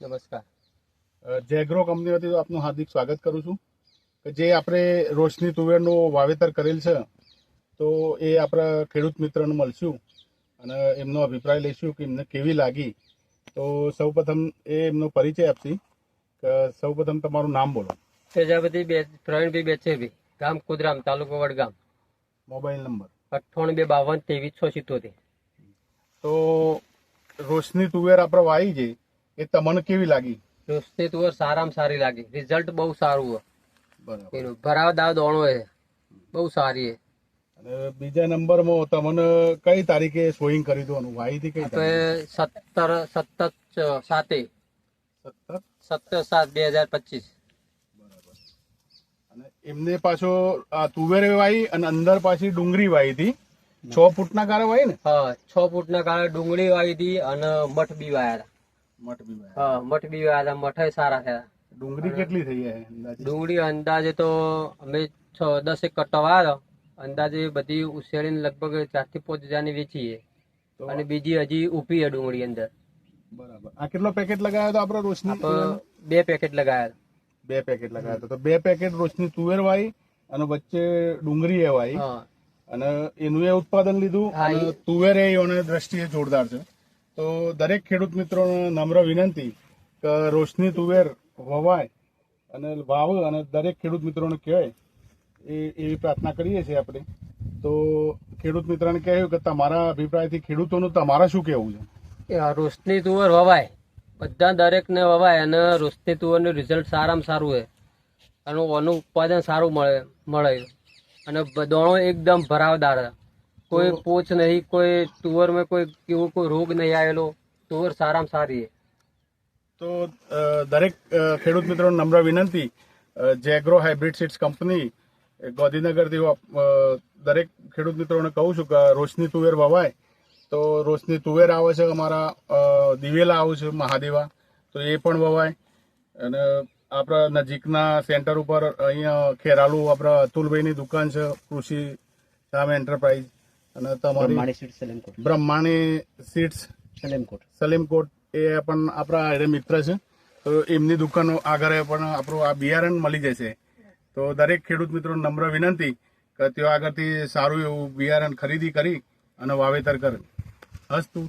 નમસ્કાર. જેગ્રો કંપની વતી આપનું હાર્દિક સ્વાગત કરું છું. કે જે આપણે રોશની તુવેરનું વાવેતર કરેલ છે તો એ આપણા ખેડૂત મિત્રને મળશું અને એમનો અભિપ્રાય લઈશું કે એમને કેવી લાગી. તો સૌપ્રથમ એ એમનો પરિચય આપશે. કે સૌપ્રથમ તમારું નામ બોલો. પ્રજાપતિ બે પ્રવીણભાઈ બેચેભાઈ ગામ કુદરામ તાલુકો વડગામ. Mobile number. અઠ્ઠાણું બે બાવન ત્રેવીસ છ સિત્તોતેર તો રોશની તુવેર આપણે વાવી છે. એ તમને કેવી લાગી? રોશની તુવર સારામાં સારી લાગી. રિઝલ્ટ બહુ સારું હોય બરાબર. એનું ભરાવદાર દોણો છે બહુ સારી છે અને બીજા નંબરમાં તમને કઈ તારીખે સોઈંગ કરી દો થી કઈ આપણે તારીખે સત્તર સત્તર સાતે. સત્તર સત્તર સાત બે હજાર પચીસ. બરાબર. અને એમને પાછો આ તુવેર વાવી અને અંદર પાછી ડુંગળી વાવી હતી. છ ફૂટના ગાળા વાઈ ને? હા છ ફૂટના ગાળા ડુંગળી વાવી હતી અને મઠ બી વાયા હતા. મઠ બી હા મઠ બી વાયા મઠે સારા થયા ડુંગળી કેટલી થઈ છે ડુંગળી અંદાજે તો અમે છ દસ એક કટ્ટો વાળો અંદાજે બધી ઉછેરીને લગભગ ચારથી પાંચ હજારની વેચીએ અને બીજી હજી ઊભી છે ડુંગળી અંદર. બરાબર. આ કેટલો પેકેટ લગાવ્યો હતો આપડે રોશની બે પેકેટ લગાયા બે પેકેટ લગાવ્યા હતો તો બે પેકેટ રોશની તુવેર વાવી અને વચ્ચે ડુંગળી એ વાવી. હા. અને એનું એ ઉત્પાદન લીધું અને તુવેર એ દ્રષ્ટિએ જોરદાર છે. તો દરેક ખેડૂત મિત્રોને નમ્ર વિનંતી કે રોશની તુવેર વવાય અને વાવ અને દરેક ખેડૂત મિત્રોને કહેવાય. એ એવી પ્રાર્થના કરીએ છીએ આપણે. તો ખેડૂત મિત્રોને કહેવું કે તમારા અભિપ્રાયથી ખેડૂતોનું તમારા શું કહેવું છે? રોશની તુવર વવાય. બધા દરેકને વવાય અને રોશની તુવરનું રિઝલ્ટ સારામાં સારું છે અને ઓનું ઉત્પાદન સારું મળે મળે. અને દોણો એકદમ ભરાવદાર છે કોઈ પોચ નહીં કોઈ તુવરમાં કોઈ કેવો કોઈ રોગ નહીં આવેલો. તુવર સારામાં સારી છે. તો દરેક ખેડૂત મિત્રોને નમ્ર વિનંતી જે જેગ્રો હાઇબ્રિડ સીડ્સ કંપની ગાંધીનગર ગાંધીનગરથી દરેક ખેડૂત મિત્રોને કહું છું કે રોશની તુવેર વવાય. તો રોશની તુવેર આવે છે અમારા દિવેલા આવે છે મહાદેવા. તો એ પણ વવાય. અને આપણા નજીકના સેન્ટર ઉપર અહીંયા ખેરાલુ આપણા અતુલભાઈની દુકાન છે કૃષિ સામે એન્ટરપ્રાઇઝ અને તમારી બ્રહ્માણી સીટ્સ સલેમકોટ સલેમકોટ એ પણ આપણા હારે મિત્ર છે. તો એમની દુકાનો આગળ પણ આપણું આ બિયારણ મળી જશે તો દરેક ખેડૂત મિત્રો નમ્ર વિનંતી કે તેઓ આગળથી સારું એવું બિયારણ ખરીદી કરી અને વાવેતર કરે. હસ્તુ